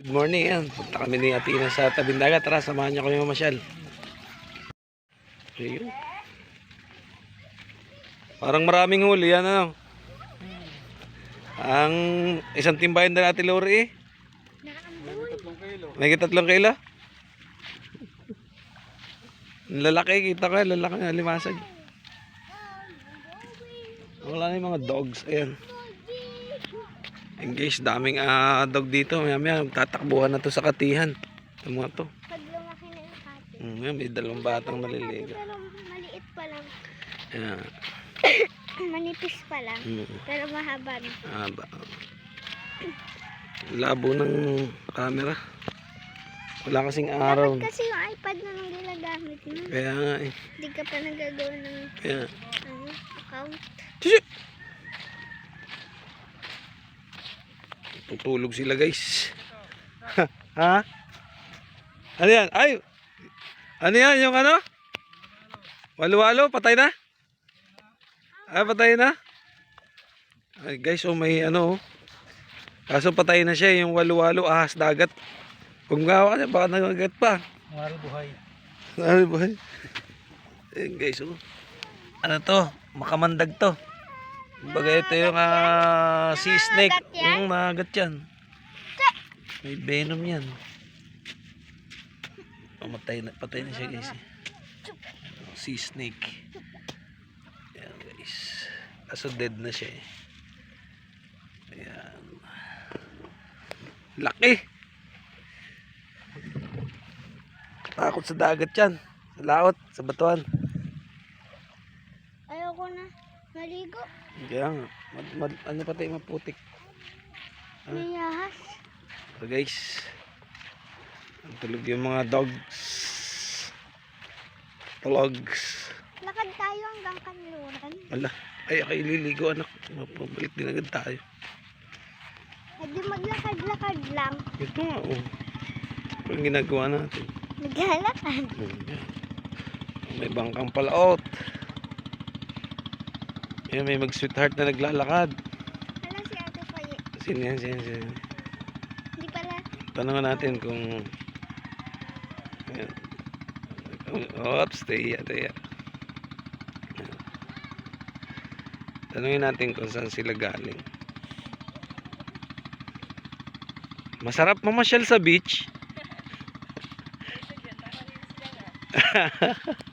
Good morning yan. Punta kami ni Atina sa tabing dagat. Tara, samahan niyo kami mamasyal. Ayun. Parang maraming huli yan ano. Ang isang timbayan na natin Lori eh. May tatlong kilo. Lalaki, kita ko. Lalaki na limasag. Wala na yung mga dogs. Ayan. Guys, daming ah, dog dito. Maya maya, tatakbuhan na to sa katihan. Ito mga to. Pag lumaki na yung. Mm, yan, may dalawang batang naliligo. Maliit pa lang. Ayan. Manipis pa lang. Mm, Pero mahaba na. ah, ba. Labo ng camera. Wala kasing araw. Dapat kasi yung iPad na lang ginagamit mo. Kaya nga eh. Hindi ka pa nagagawa ng Kaya. ano, account. Tsi! Tutulog sila guys. ha? Ano yan? Ay! Ano yan? Yung ano? Walo-walo? Patay na? Ah, patay na? Ay guys, oh may ano oh. Kaso patay na siya yung walo-walo ahas dagat. Kung gawa ka niya, baka nagagat pa. Mahal buhay. Ano ba? Ayun guys, oh. Ano to? Makamandag to. Kumbaga ito yung ah, sea snake. Yung nagat yan. May venom yan. Oh, matay na, patay na siya guys. sea snake. Ayan guys. Kaso dead na siya eh. Ayan. Laki! Takot sa dagat yan. Sa laot, sa batuan. Ayoko na. Maligo. Kaya nga. Mad, mad, ano pati maputik. Ahas. So guys. Ang tulog yung mga dogs. Dogs. Lakad tayo hanggang kanluran. Wala. Ay, ako ililigo anak. Mapabalik din agad tayo. E di maglakad-lakad lang. Ito nga oh. Ito ang ginagawa natin. Naglalakad. May bangkang palaot. Yan, may mag-sweetheart na naglalakad. Ano si Ate Faye? Sino yan, sino sino? Hindi pala. Tanungan natin kung Ayan. Oops, stay ya, stay. Tanungin natin kung saan sila galing. Masarap mamasyal sa beach.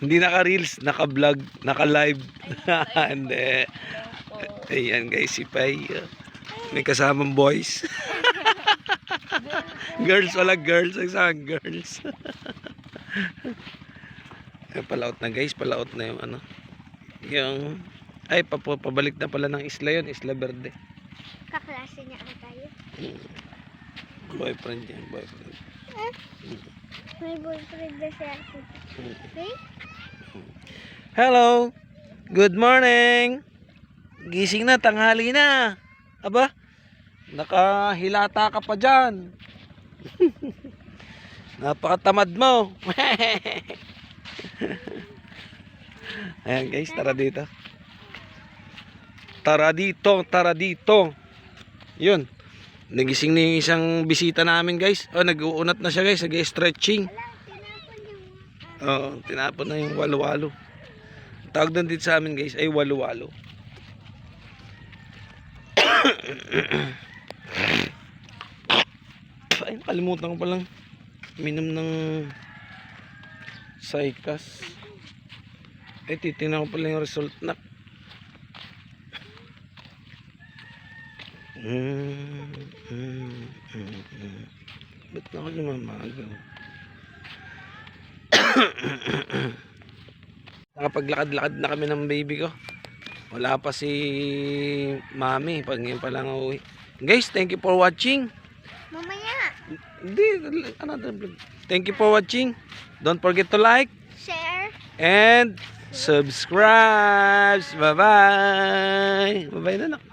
Hindi naka-reels, naka-vlog, naka-live. Hindi. Ayan guys, si Pai. May kasamang boys. girls, wala girls. Ang isang girls. Ay, palaot na guys. Palaot na yung ano. Yung... Ay, pap- pabalik na pala ng isla yun. Isla Verde. Kaklase niya ang tayo. Boyfriend yan. Boyfriend. May boyfriend na si Ate. Okay? Hello. Good morning. Gising na. Tanghali na. Aba. Nakahilata ka pa dyan. Napakatamad mo. Ayan guys, tara dito. Tara dito, tara dito. Yun. Nagising na yung isang bisita namin guys. Oh, nag-uunat na siya guys. Nag-stretching. Wala, tinapon na yung walo-walo. Tawag doon dito sa amin guys ay walo-walo. ay, kalimutan ko palang minom ng Sycas. Ay, titingnan ko pala yung result na. Mm, mm, mm, mm. Ba't na ako lumamagal? Nakapaglakad-lakad na kami ng baby ko. Wala pa si mami. Pag ngayon pa lang uwi. Guys, thank you for watching. Mamaya, Hindi, another vlog. Thank you for watching. Don't forget to like share. and subscribe. Bye-bye. Bye-bye na nak.